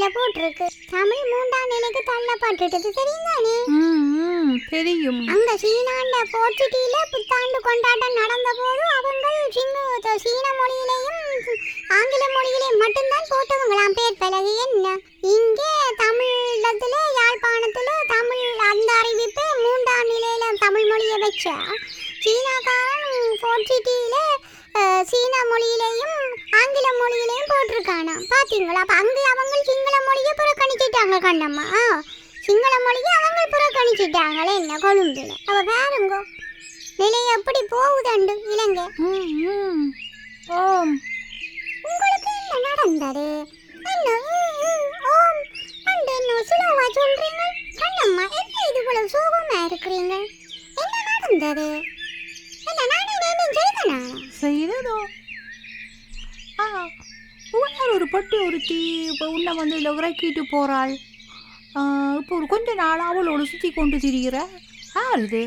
நிலையில போட்டிருக்கு. தமிழ் மூன்றாம் நிலைக்கு தள்ளப்பட்டுட்டது ம், தெரியும். அங்க சீனாண்ட போர்ச்சுகீல புத்தாண்டு கொண்டாட்டம் நடந்த போது அவங்க சீன மொழியிலையும் ஆங்கில மொழியிலையும் மட்டும்தான் போட்டவங்களாம். பேர் பலகை என்ன? இங்கே தமிழத்துல யாழ்ப்பாணத்துல தமிழ் அந்த அறிவிப்பு மூன்றாம் நிலையில தமிழ் மொழியை வச்சா. சீனாக்காரன் போர்ச்சுகீல சீன மொழியிலையும் ஆங்கில மொழியிலையும் போட்டிருக்கானா? பாத்தீங்களா? அப்ப அங்க அவங்க சிங்கள மொழியை புறக்கணிச்சிட்டாங்க கண்ணம்மா. ஆ சிங்கள மொழியை அவங்க புறக்கணிச்சிட்டாங்களே என்ன கொழும்புல அவ பாருங்க நிலை எப்படி போகுதண்டு இலங்கை. ஓம். உங்களுக்கு என்ன நடந்தது? என்ன? ஓம். அண்டு என்ன சுலோவா சொல்றீங்க கண்ணம்மா என்ன இது இவ்வளவு சோகமா இருக்கிறீங்க என்ன நடந்தது? என்ன செய்ததோ? ஆ. உன்ன ஒரு பட்டி ஒருத்தி இப்போ உன்னை வந்து இதில் இறக்கிட்டு போகிறாள் இப்போ ஒரு கொஞ்ச நாள் அவளோட சுற்றி கொண்டு திரிகிற யார் இது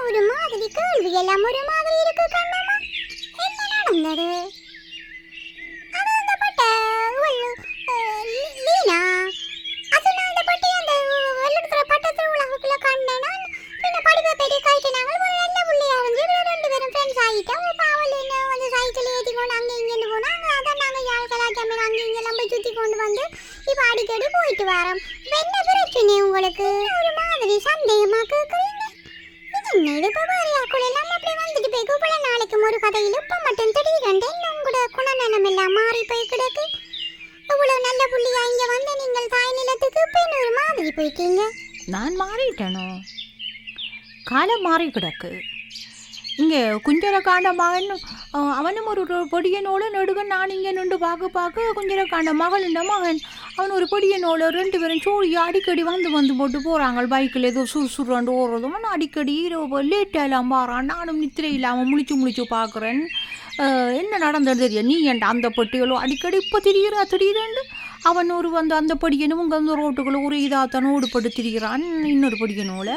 ஒரு மாதிரி கேள்வி? எல்லாம் ஒரு மாதிரி இருக்கு கண்ணம்மா. என்ன நடந்தது அது அந்த பட்ட இவள், அஹ், லீ- லீனா அது நான் அந்த பட்டி அந்த வெள்ளத்துல பட்ட திருவிழாவுக்குள்ள கண்டேன் நான் பின்ன படிப்பை பெரிய காய்ச்சினாங்க ஒரு நல்ல புள்ளையா இருந்து இவங்க ரெண்டு பேரும் ஃப்ரெண்ட்ஸ் ஆகிட்டோம் அப்ப அவள் என்ன வந்து சைக்கிள் ஏற்றி கொண்டு அங்கே இங்கேன்னு போனாங்க அதான் நாங்கள் யாழ் கலாச்சாரம் அங்கே இங்கெல்லாம் போய் சுற்றி கொண்டு வந்து இப்போ அடிக்கடி போயிட்டு வரோம். என்ன பிரச்சனை உங்களுக்கு. ஒரு மாதிரி சந்தேகமா கேக்குறீங்க. என்ன இப்போ வேறையாக்குள்ள எல்லாம் அப்படி வந்துட்டு போய் கூப்பிட நாளைக்கு ஒரு கதையில் இப்போ மட்டும் திடீரென்று என்ன உங்களோட குணநலம் எல்லாம் மாறி போய் கிடக்கு. இவ்வளவு நல்ல புள்ளியா இங்க வந்து நீங்கள் தாய் நிலத்துக்கு இப்போ ஒரு மாதிரி போயிட்டீங்க நான் மாறிட்டேனோ? காலம் மாறி கிடக்கு. இங்கே குஞ்சர காண்ட மகன் அவனும் ஒரு பொடியனோடு பொடியனோட நடுகன் நான் இங்கே நின்று பார்க்க பார்க்க குஞ்சர காண்ட மகளின் மகன். அவன் ஒரு பொடியனோடு ரெண்டு பேரும் சோழி அடிக்கடி வந்து வந்து போட்டு போகிறாங்க பைக்கில் ஏதோ சுறு சுருண்டு ஓடுறதும் நான் அடிக்கடி லேட்டாக இல்லாமல் பாறான் நானும் நித்திரை இல்லாமல் முழிச்சு முழிச்சு பார்க்குறேன். என்ன நடந்தது? தெரியும் நீ ஏன்டா அந்த பொட்டிகளோ? அடிக்கடி இப்போ திரிகிறா திடீரெண்டு அவன் ஒரு வந்து அந்த படியனும் இங்கே வந்து ரோட்டுக்குள்ள ஒரு இதாத்தான ஓடுபட்டு திரிகிறான் இன்னொரு படியனோட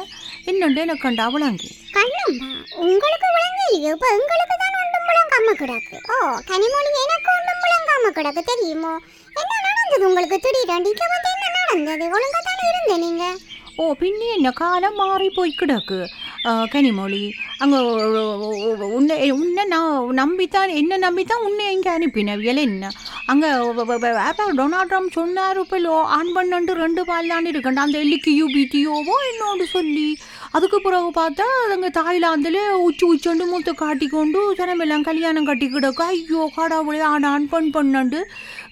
என்னண்டு எனக்கு கண்டா அவளாங்க கண்ணம்மா உங்களுக்கு விளங்கலையோ இப்போ எங்களுக்கு தான் ஒன்றும் விளங்காம கிடக்கு. ஓ கனிமொழி எனக்கு ஒன்றும் விளங்காம கிடக்கு தெரியுமோ? என்ன நடந்தது உங்களுக்கு திடீரென்று? இங்க வந்து என்ன நடந்தது? ஒழுங்கா தானே இருந்த நீங்க? ஓ பின்னே என்ன காலம் மாறி போய் கிடக்கு? கனிமொழி அங்கே உன்னை உன்னை நான் நம்பித்தான் என்ன நம்பித்தான் உன்னை எங்கே அனுப்பினவியல் என்ன? அங்கே டொனால்ட் ட்ரம்ப் சொன்னார் இப்போ ஆன் பண்ணண்டு ரெண்டு பால் தான் இருக்கண்டா அந்த எல்லிக்கு யூபிடியோவோ என்னோடு சொல்லி. அதுக்கு பிறகு பார்த்தா அங்கே தாய்லாந்தில் உச்சி உச்சண்டு மூத்த காட்டிக்கொண்டு ஜனமெல்லாம் கல்யாணம் கட்டி கிடக்கு. ஐயோ கடவுளே ஆன் ஆன் பண் பண்ணண்டு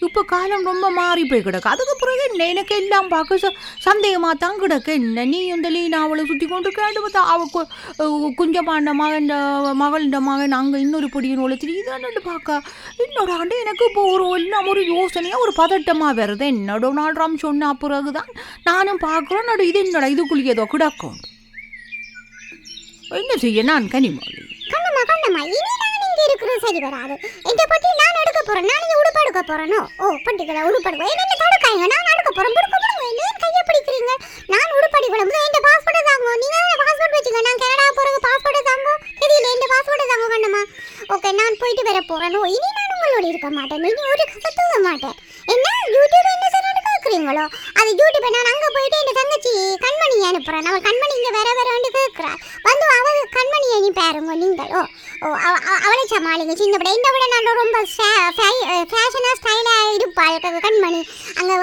இப்போ காலம் ரொம்ப மாறி போய் கிடக்கு. அதுக்கு பிறகு என்ன எனக்கு எல்லாம் பார்க்க ச சந்தேகமாக தான் கிடக்கு. என்ன நீ இந்த லீனா அவளை சுற்றி கொண்டு கேட்டு பார்த்தா அவள் குஞ்சமாண்ட மகன் மகளின் மகன் அங்கே இன்னொரு பொடியின் ஒளி தெரியுதான்னு பார்க்க இன்னொரு ஆண்டு எனக்கு இப்போ ஒரு எல்லாம் ஒரு யோசனையாக ஒரு பதட்டமாக வருது. என்ன டொனால்ட் ட்ரம்ப் சொன்ன பிறகு தான் நானும் பார்க்குறேன். இது என்னடா இதுக்குள்ளே ஏதோ கிடக்கும். என்ன செய்ய நான் கனிமொழி? கண்ணம்மா கண்ணம்மா இனி நான் இங்க இருக்கிறது சரி வராது. எங்க பத்தி நான் எடுக்க போறேன். நான் இங்க உடுப்பு எடுக்க போறேனோ? ஓ பட்டிகளை உடுப்பு எடுக்க என்ன தடுக்காங்க நான் எடுக்க போறேன். புடுக்க புடுங்க ஏன் கையை பிடிக்கிறீங்க. நான் உடுப்படி விட இந்த பாஸ்போர்ட் தாங்க. நீங்க பாஸ்போர்ட் வச்சுங்க. நான் கனடா போறது பாஸ்போர்ட் தாங்க? தெரியல என் பாஸ்போர்ட் தாங்க கண்ணம்மா. ஓகே நான் போயிட்டு வர போறேனோ? இனி நான் உங்களோட இருக்க மாட்டேன். இனி ஒரு கதை தூங்க மாட்டேன். என்ன? யூடியூப் என்ன கேட்குறீங்களோ அது யூடியூப் நான் அங்கே போயிட்டு என் தங்கச்சி கண்மணி அனுப்புறேன். நம்ம கண்மணி இங்கே வேற வேற வந்து கேட்குறா வந்து அவ கண்மணியை நீ பாருங்க நீங்கள். ஓ ஓ அவளை சமாளிங்க. சின்ன விட இந்த விட நல்ல ரொம்ப ஃபேஷனாக ஸ்டைலாக இருப்பாள். கண்மணி. அங்கே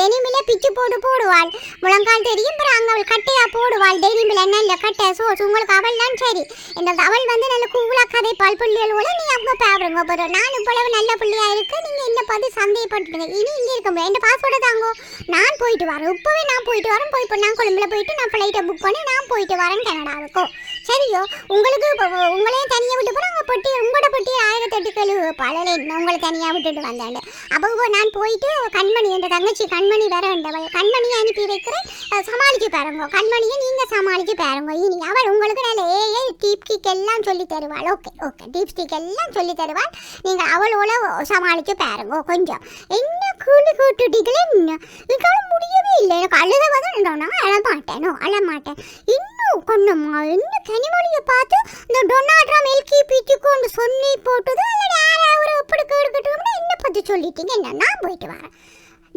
டெனிமில பிச்சு போட்டு போடுவாள். முழங்கால் தெரியும் அப்புறம் அங்கே அவள் கட்டையாக போடுவாள் டெனிமில் இல்லை கட்டை ஸோ உங்களுக்கு அவள் தான் சரி. இந்த அவள் வந்து நல்ல கூலாக கதைப்பாள் பிள்ளைகளோட நீ அவங்க பாருங்க அப்புறம் நான் இவ்வளவு நல்ல பிள்ளையாக இருக்கு நீங்கள் என்ன பார்த்து சந்தேகப்பட்டுருங்க இனி இங்கே இருக்க முடியாது என் பாஸ்போர்ட்டை தாங்கோ. நான் போயிட்டு வரேன் இப்போவே நான் போயிட்டு வரேன் போய் நான் கொழும்புல போயிட்டு நான் ஃப்ளைட்டை புக் பண்ணி நான் போயிட்டு வரேன் இருக்கும் சரியோ? உங்களுக்கு இப்போ உங்களையும் தனியாக விட்டு போகிறேன் உங்கள் பொட்டி உங்களோட பொட்டி ஆயிரம் தட்டுக்களு பழலை உங்களை தனியாக விட்டுட்டு வந்தாண்டு அப்போ நான் போயிட்டு கண்மணி என்ற தங்கச்சி கண்மணி வேற வேண்டவள். கண்மணியை அனுப்பி வைக்கிறேன். சமாளிச்சு பாருங்க. கண்மணியை நீங்கள் சமாளிச்சு பாருங்க. இனி அவள் உங்களுக்கு நல்ல ஏஏ டீப் கிக் எல்லாம் சொல்லி தருவாள். ஓகே ஓகே டீப் ஸ்டிக் எல்லாம் சொல்லி தருவாள். நீங்கள் அவளோட சமாளிச்சு பாருங்க கொஞ்சம். என்ன கூலி கூட்டுட்டீங்களே என்ன? இதுக்கால முடியவே இல்லை. எனக்கு அழுத வந்து நான் அழமாட்டேனோ? அழமாட்டேன். இன்னும் கொண்டம்மா என்ன கனிமொழியை பார்த்து இந்த டொனால்ட் ட்ரம்ப் எல்கி பிச்சு கொண்டு சொல்லி போட்டது இல்லை யாராவது எப்படி கேடுக்கட்டும்னு என்ன பற்றி சொல்லிட்டீங்க. என்ன நான் போயிட்டு வரேன்.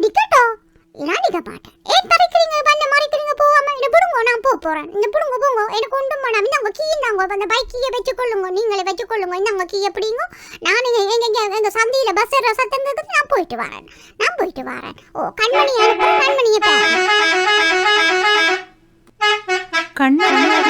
நிக்கட்டோ? நான் நிக்க மாட்டேன். ஏன் பறிக்கிறீங்க பண்ண மறைக்கிறீங்க போகாம என்ன பிடுங்க நான் போக போறேன். இந்த புடுங்க போங்க. எனக்கு ஒன்றும் பண்ணாம உங்கள் கீ இந்தாங்க. அந்த பைக் கீயை வச்சுக்கொள்ளுங்க. நீங்களே வச்சுக்கொள்ளுங்க. இந்தாங்க கீ எப்படிங்க. நான் எங்க எங்க சந்தியில் பஸ் ஏற சத்தம் நான் போயிட்டு வரேன். நான் போயிட்டு வரேன். ஓ கண்மணி கண்மணியை பாருங்க കണ്ണടഞ്ഞ